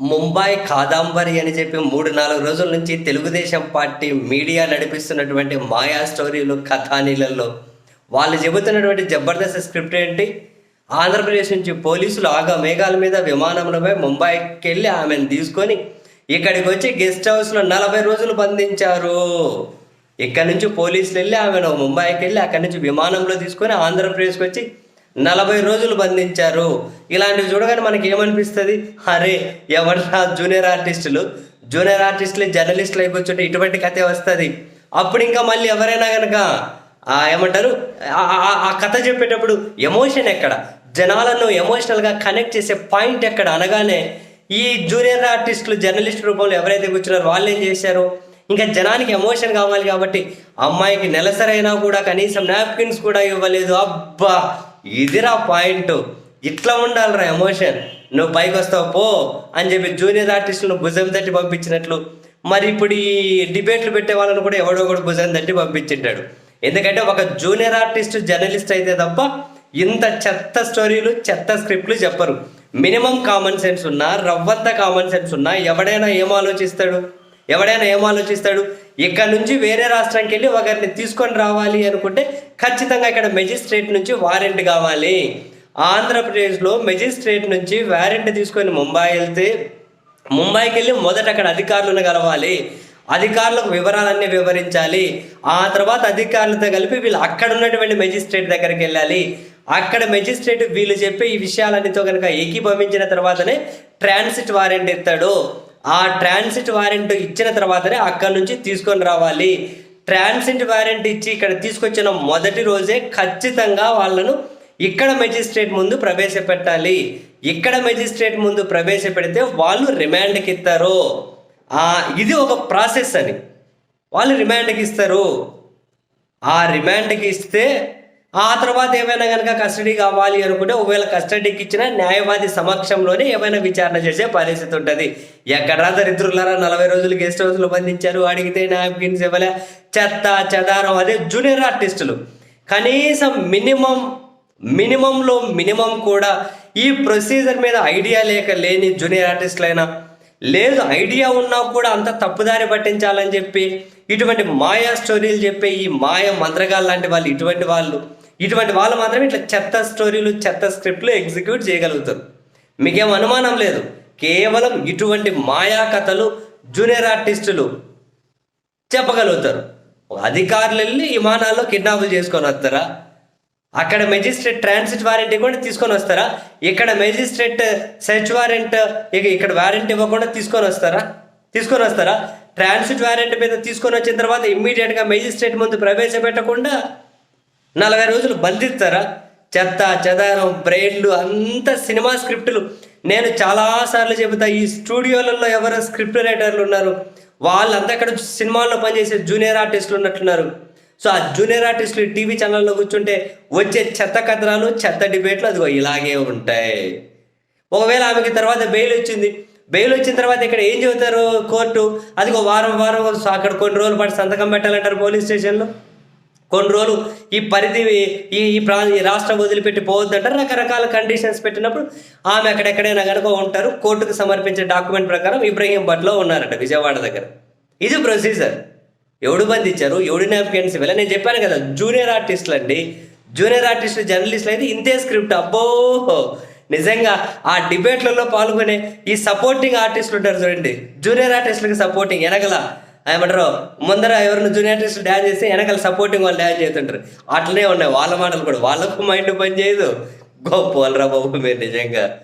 ముంబై కాదాంబరి అని చెప్పి మూడు నాలుగు రోజుల నుంచి తెలుగుదేశం పార్టీ మీడియా నడిపిస్తున్నటువంటి మాయా స్టోరీలు కథానీలలో వాళ్ళు చెబుతున్నటువంటి జబర్దస్త్ స్క్రిప్ట్ ఏంటి? ఆంధ్రప్రదేశ్ నుంచి పోలీసులు ఆగా మేఘాల మీద విమానంలోపై ముంబైకి వెళ్ళి ఆమెను తీసుకొని ఇక్కడికి వచ్చి గెస్ట్ హౌస్లో నలభై రోజులు బంధించారు. ఇక్కడ నుంచి పోలీసులు వెళ్ళి ఆమెను ముంబైకి వెళ్ళి అక్కడి నుంచి విమానంలో తీసుకొని ఆంధ్రప్రదేశ్కి వచ్చి నలభై రోజులు బంధించారు. ఇలాంటివి చూడగానే మనకి ఏమనిపిస్తుంది అరే ఎవరా జూనియర్ ఆర్టిస్టులు? జూనియర్ ఆర్టిస్టులు జర్నలిస్టులు అయిపోతుంటే ఇటువంటి కథే వస్తుంది. అప్పుడు ఇంకా మళ్ళీ ఎవరైనా కనుక ఏమంటారు? ఆ- ఆ కథ చెప్పేటప్పుడు ఎమోషన్ ఎక్కడ? జనాలను ఎమోషనల్గా కనెక్ట్ చేసే పాయింట్ ఎక్కడ? అనగానే ఈ జూనియర్ ఆర్టిస్టులు జర్నలిస్ట్ రూపంలో ఎవరైతే కూర్చున్నారో వాళ్ళు ఏం చేశారు? ఇంకా జనానికి ఎమోషన్ కావాలి కాబట్టి అమ్మాయికి నెలసరైనా కూడా కనీసం నాప్కిన్స్ కూడా ఇవ్వలేదు. అబ్బా! ఇదిరా పాయింట్. ఇట్లా ఉండాలిరా ఎమోషన్. నువ్వు పైకి వస్తావు పో అని చెప్పి జూనియర్ ఆర్టిస్టులను భుజం తట్టి పంపించినట్లు. మరి ఇప్పుడు ఈ డిబేట్లు పెట్టే వాళ్ళని కూడా ఎవడో ఒకడు భుజం తట్టి పంపించింటాడు. ఎందుకంటే ఒక జూనియర్ ఆర్టిస్ట్ జర్నలిస్ట్ అయితే తప్ప ఇంత చెత్త స్టోరీలు చెత్త స్క్రిప్ట్లు చెప్పరు. మినిమం కామన్ సెన్స్ ఉన్నా రవ్వంత కామన్ సెన్స్ ఉన్నా ఎవడైనా ఏం ఆలోచిస్తాడు? ఎవడైనా ఏం ఆలోచిస్తాడు? ఇక్కడ నుంచి వేరే రాష్ట్రానికి వెళ్ళి ఒకరిని తీసుకొని రావాలి అనుకుంటే ఖచ్చితంగా ఇక్కడ మెజిస్ట్రేట్ నుంచి వారెంట్ కావాలి. ఆంధ్రప్రదేశ్లో మెజిస్ట్రేట్ నుంచి వారెంట్ తీసుకొని ముంబై వెళ్తే ముంబైకి వెళ్ళి మొదట అక్కడ అధికారులను కలవాలి. అధికారులకు వివరాలన్నీ వివరించాలి. ఆ తర్వాత అధికారులతో కలిపి వీళ్ళు అక్కడ ఉన్నటువంటి మెజిస్ట్రేట్ దగ్గరికి వెళ్ళాలి. అక్కడ మెజిస్ట్రేట్ వీళ్ళు చెప్పే ఈ విషయాలన్నితో కనుక ఏకీభవించిన తర్వాతనే ట్రాన్సిట్ వారెంట్ ఇస్తాడు ఆ ట్రాన్సిట్ వారెంట్ ఇచ్చిన తర్వాతనే అక్కడి నుంచి తీసుకొని రావాలి. ట్రాన్సిట్ వారెంట్ ఇచ్చి ఇక్కడ తీసుకొచ్చిన మొదటి రోజే ఖచ్చితంగా వాళ్ళను ఇక్కడ మెజిస్ట్రేట్ ముందు ప్రవేశపెట్టాలి. ఇక్కడ మెజిస్ట్రేట్ ముందు ప్రవేశపెడితే వాళ్ళు రిమాండ్కి ఇస్తారు. ఇది ఒక ప్రాసెస్ అని. వాళ్ళు రిమాండ్కి ఇస్తారు. ఆ రిమాండ్కి ఇస్తే ఆ తర్వాత ఏమైనా కనుక కస్టడీ కావాలి అనుకుంటే ఒకవేళ కస్టడీకి ఇచ్చిన న్యాయవాది సమక్షంలోనే ఏమైనా విచారణ చేసే పరిస్థితి ఉంటుంది. ఎక్కడా దరిద్రులారా? నలభై రోజులు గెస్ట్ హౌస్లో బంధించారు అడిగితే నాప్కిన్స్ ఇవ్వలే చెత్త చెదారం అదే జూనియర్ ఆర్టిస్టులు. కనీసం మినిమం మినిమంలో మినిమం కూడా ఈ ప్రొసీజర్ మీద ఐడియా లేక లేని జూనియర్ ఆర్టిస్టులైనా లేదు ఐడియా ఉన్నా కూడా అంత తప్పుదారి పట్టించాలని చెప్పి ఇటువంటి మాయా స్టోరీలు చెప్పే ఈ మాయ మంత్రగాలు లాంటి వాళ్ళు ఇటువంటి వాళ్ళు ఇటువంటి వాళ్ళు మాత్రమే ఇట్లా చెత్త స్టోరీలు చెత్త స్క్రిప్ట్లు ఎగ్జిక్యూట్ చేయగలుగుతారు. మీకేం అనుమానం లేదు. కేవలం ఇటువంటి మాయా కథలు జూనియర్ ఆర్టిస్టులు చెప్పగలుగుతారు. అధికారులు వెళ్ళి విమానాల్లో కిడ్నాపులు చేసుకొని వస్తారా? అక్కడ మెజిస్ట్రేట్ ట్రాన్సిట్ వారెంట్ ఇవ్వకుండా తీసుకొని వస్తారా? ఇక్కడ మెజిస్ట్రేట్ సెర్చ్ వారెంట్ ఇక ఇక్కడ వారెంట్ ఇవ్వకుండా తీసుకొని వస్తారా? తీసుకొని వస్తారా? ట్రాన్సిట్ వారెంట్ మీద తీసుకొని వచ్చిన తర్వాత ఇమ్మీడియట్గా మెజిస్ట్రేట్ ముందు ప్రవేశపెట్టకుండా నలభై రోజులు బంధిస్తారా? చెత్త చెదారం బ్రెయిన్లు అంత సినిమా స్క్రిప్టులు. నేను చాలాసార్లు చెబుతా ఈ స్టూడియోలలో ఎవరు స్క్రిప్ట్ రైటర్లు ఉన్నారు. వాళ్ళంతా అక్కడ సినిమాల్లో పనిచేసే జూనియర్ ఆర్టిస్టులు ఉన్నట్లున్నారు సో ఆ జూనియర్ ఆర్టిస్టులు టీవీ ఛానల్లో కూర్చుంటే వచ్చే చెత్త కథనాలు చెత్త డిబేట్లు అదిగో ఇలాగే ఉంటాయి. ఒకవేళ ఆమెకి తర్వాత బెయిల్ వచ్చింది. బెయిల్ వచ్చిన తర్వాత ఇక్కడ ఏం చెబుతారు కోర్టు? అదిగో వారం వారం అక్కడ కొన్ని రోజుల పాటు సంతకం పెట్టాలంటారు పోలీస్ స్టేషన్లో. కొన్ని రోజులు ఈ పరిధి ఈ ఈ ప్రా ఈ రాష్ట్రం వదిలిపెట్టి పోవద్దంటారు. రకరకాల కండిషన్స్ పెట్టినప్పుడు ఆమె అక్కడెక్కడైనా కనుక ఉంటారు కోర్టుకు సమర్పించే డాక్యుమెంట్ ప్రకారం ఇబ్రహీం భట్లో ఉన్నారట విజయవాడ దగ్గర. ఇది ప్రొసీజర్ ఎవడు బంధించారు? ఎవడి నాప్కిన్స్ ఇవ్వాలి. నేను చెప్పాను కదా జూనియర్ ఆర్టిస్టులు అండి. జూనియర్ ఆర్టిస్టులు జర్నలిస్టులు అయితే ఇంతే స్క్రిప్ట్ అబ్బో! నిజంగా ఆ డిబేట్లలో పాల్గొనే ఈ సపోర్టింగ్ ఆర్టిస్టులు ఉంటారు చూడండి. జూనియర్ ఆర్టిస్టులకి సపోర్టింగ్ ఎనగల ఏమంటారు? ముందర ఎవరిని జూనియర్టిస్ట్ డ్యాన్స్ చేస్తే వెనకాల సపోర్టింగ్ వాళ్ళు డ్యాన్స్ చేస్తుంటారు. అట్లనే ఉన్నాయి. వాళ్ళ మాటలు కూడా. వాళ్ళకు మైండ్ పని చేయదు. గొప్ప వాళ్ళరా బాబు మీరు నిజంగా.